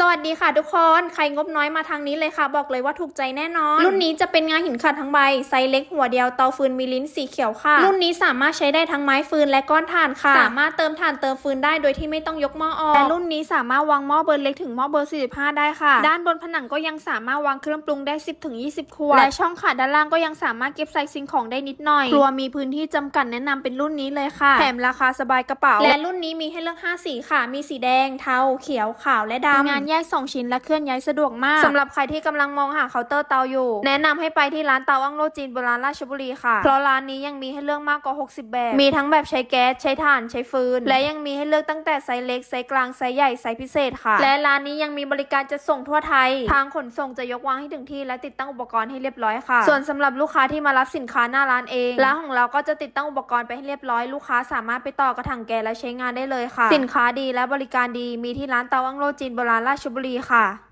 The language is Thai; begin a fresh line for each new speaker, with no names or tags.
สวัสดีค่ะทุกคน ใครงบน้อยมาทางนี้เลยค่ะ บอกเลยว่าถูกใจแน่นอน รุ่นนี้จะเป็นงาหินขัดทั้งใบ ไซส์เล็กหัวเดียว เตาฟืนมีลิ้นสีเขียวค่ะ รุ่นนี้สามารถใช้ได้ทั้งไม้ฟืนและก้อนถ่านค่ะ สามารถเติมถ่านเติมฟืนได้โดยที่ไม่ต้องยกหม้อออกและรุ่นนี้สามารถวางหม้อเบอร์เล็กถึงหม้อเบอร์ 45 ได้ค่ะ ด้านบนผนังก็ยังสามารถวางเครื่องปรุงได้ 10ถึง20 ขวด และช่องขาด้านล่างก็ยังสามารถเก็บใส่สิ่งของได้นิดหน่อย ครัวมีพื้นที่จำกัดแนะนำเป็นรุ่นนี้เลยค่ะ แถมราคาสบายกระเป๋า และรุ่นนี้มีให้เลือก5สีค่ะ มีสีแดง เทา เขียว ขาว และดำงานแยก 2 ชิ้นและเคลื่อนย้ายสะดวกมากสำหรับใครที่กำลังมองหาเคาน์เตอร์เตาอยู่ แนะนำให้ไปที่ร้านเตาอังโลจีนโบราณราชบุรีค่ะ เพราะร้านนี้ยังมีให้เลือกมากกว่า 60 แบบ มีทั้งแบบใช้แก๊สใช้ถ่านใช้ฟืน และยังมีให้เลือกตั้งแต่ไซส์เล็กไซส์กลางไซส์ใหญ่ไซส์พิเศษค่ะ และร้านนี้ยังมีบริการจะส่งทั่วไทย ทางขนส่งจะยกวางให้ถึงที่และติดตั้งอุปกรณ์ให้เรียบร้อยค่ะ ส่วนสำหรับลูกค้าที่มารับสินค้าหน้าร้านเองร้านของเราก็จะติดตั้งอุปกรณ์ไปให้เรียบร้อยลูกค้าสามารถไปต่อกระถางแก๊สและใช้งานได้เลยค่ะ สินค้าดีและบริการดีมีที่ร้านเตาอังโลจีนโบราณราชบุรีค่ะ